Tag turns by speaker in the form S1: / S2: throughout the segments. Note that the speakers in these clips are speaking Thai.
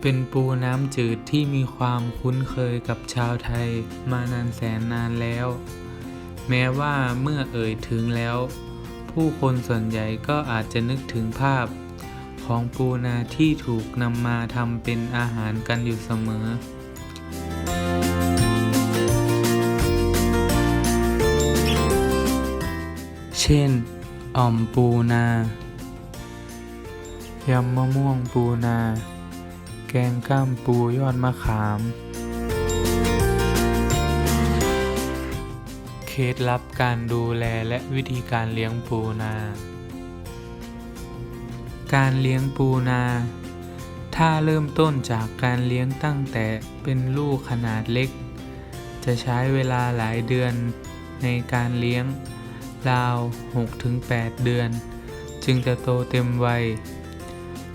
S1: เป็นปูน้ำจืดที่มีความคุ้นเคยกับชาวไทยมานานแสนนานแล้ว แม้ว่าเมื่อเอ่ยถึงแล้ว ผู้คนส่วนใหญ่ก็อาจจะนึกถึงภาพ ของปูนาที่ถูกนำมาทำเป็นอาหารกันอยู่เสมอเช่นอ่อมปูนา ยำมะม่วงปูนา แกงก้ามปูยอดมะขาม เคล็ดลับการดูแลและวิธีการเลี้ยงปูนา การเลี้ยงปูนา ถ้าเริ่มต้นจากการเลี้ยงตั้งแต่เป็นลูกขนาดเล็ก จะใช้เวลาหลายเดือนในการเลี้ยงราว 6-8 เดือน จึงจะโตเต็มวัย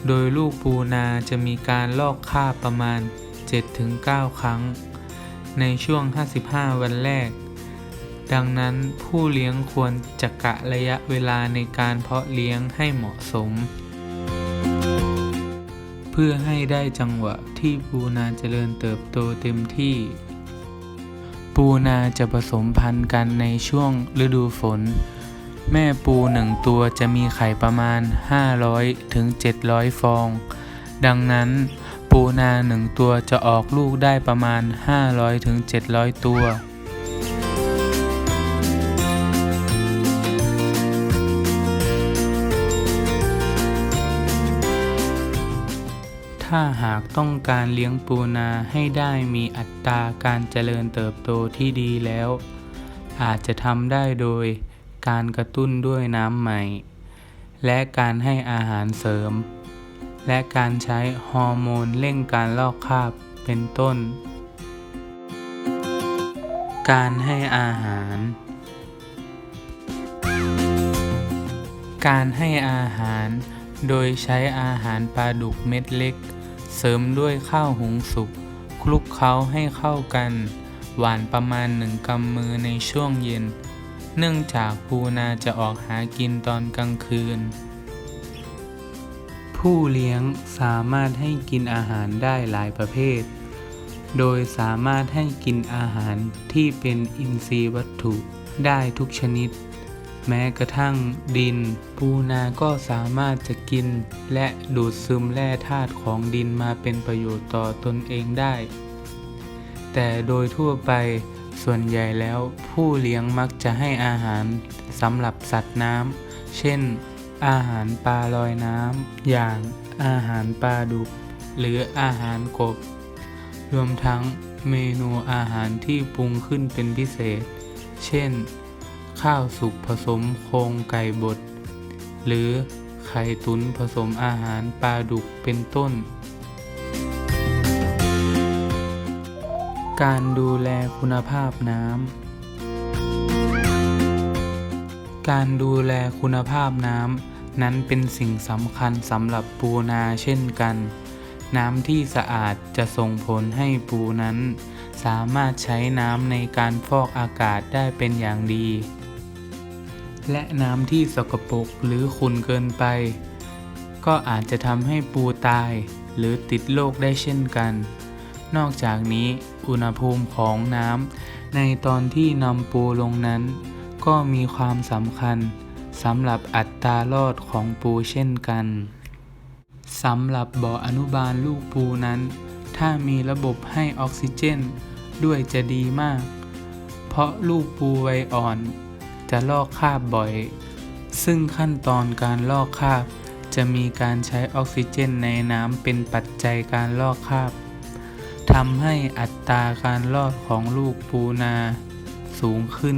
S1: โดยลูกปูนาจะมีการลอกคราบประมาณ 7-9 ครั้ง ในช่วง 55 วันแรก ดังนั้นผู้เลี้ยงควรจะกะระยะเวลาในการเพาะเลี้ยงให้เหมาะสม เพื่อให้ได้จังหวะที่ปูนาเจริญเติบโตเต็มที่ ปูนาจะผสมพันธุ์กันในช่วงฤดูฝน แม่ปูหนึ่งตัวจะมีไข่ประมาณ 500ถึง700 ฟอง ดังนั้น ปูนาหนึ่งตัวจะออกลูกได้ประมาณ 500ถึง700 ตัวถ้าหากต้องการเลี้ยงปูนาให้ได้มีอัตราการเจริญเติบโตที่ดีแล้ว อาจจะทำได้โดย การกระตุ้นด้วยน้ำใหม่ และการให้อาหารเสริม และการใช้ฮอร์โมนเร่งการลอกคราบเป็นต้น การให้อาหาร การให้อาหารโดยใช้อาหารปลาดุกเม็ดเล็ก เสริมด้วยข้าวหุงสุกคลุกเคล้าให้เข้ากัน หวานประมาณหนึ่งกำมือในช่วงเย็น เนื่องจากปูนาจะออกหากินตอนกลางคืน ผู้เลี้ยงสามารถให้กินอาหารได้หลายประเภท โดยสามารถให้กินอาหารที่เป็นอินทรีย์วัตถุได้ทุกชนิด แม้กระทั่งดิน ปูนาก็สามารถจะกิน และดูดซึมแร่ธาตุของดินมาเป็นประโยชน์ต่อตนเองได้ แต่โดยทั่วไป ส่วนใหญ่แล้วผู้เลี้ยงมักจะให้อาหารสำหรับสัตว์น้ำ เช่น อาหารปลาลอยน้ำ อย่างอาหารปลาดุก หรืออาหารกบ รวมทั้งเมนูอาหารที่ปรุงขึ้นเป็นพิเศษ เช่น ข้าวสุกผสมโครงไก่บด หรือไข่ตุ๋นผสมอาหารปลาดุกเป็นต้น การดูแลคุณภาพน้ำ การดูแลคุณภาพน้ำนั้นเป็นสิ่งสำคัญสำหรับปูนาเช่นกัน น้ำที่สะอาดจะส่งผลให้ปูนั้น สามารถใช้น้ำในการฟอกอากาศได้เป็นอย่างดี และน้ำที่สกปรกหรือขุ่นเกินไป ก็อาจจะทำให้ปูตายหรือติดโรคได้เช่นกัน นอกจากนี้ อุณหภูมิของน้ำในตอนที่นำปูลงนั้น ก็มีความสำคัญสำหรับอัตรารอดของปูเช่นกันสำหรับบ่ออนุบาลลูกปูนั้น ถ้ามีระบบให้ออกซิเจน ด้วยจะดีมาก เพราะลูกปูวัยอ่อน จะลอกคราบบ่อย ซึ่งขั้นตอนการลอกคราบ จะมีการใช้ออกซิเจนในน้ำเป็นปัจจัยการลอกคราบ ทำให้อัตราการรอดของลูกปูนาสูงขึ้น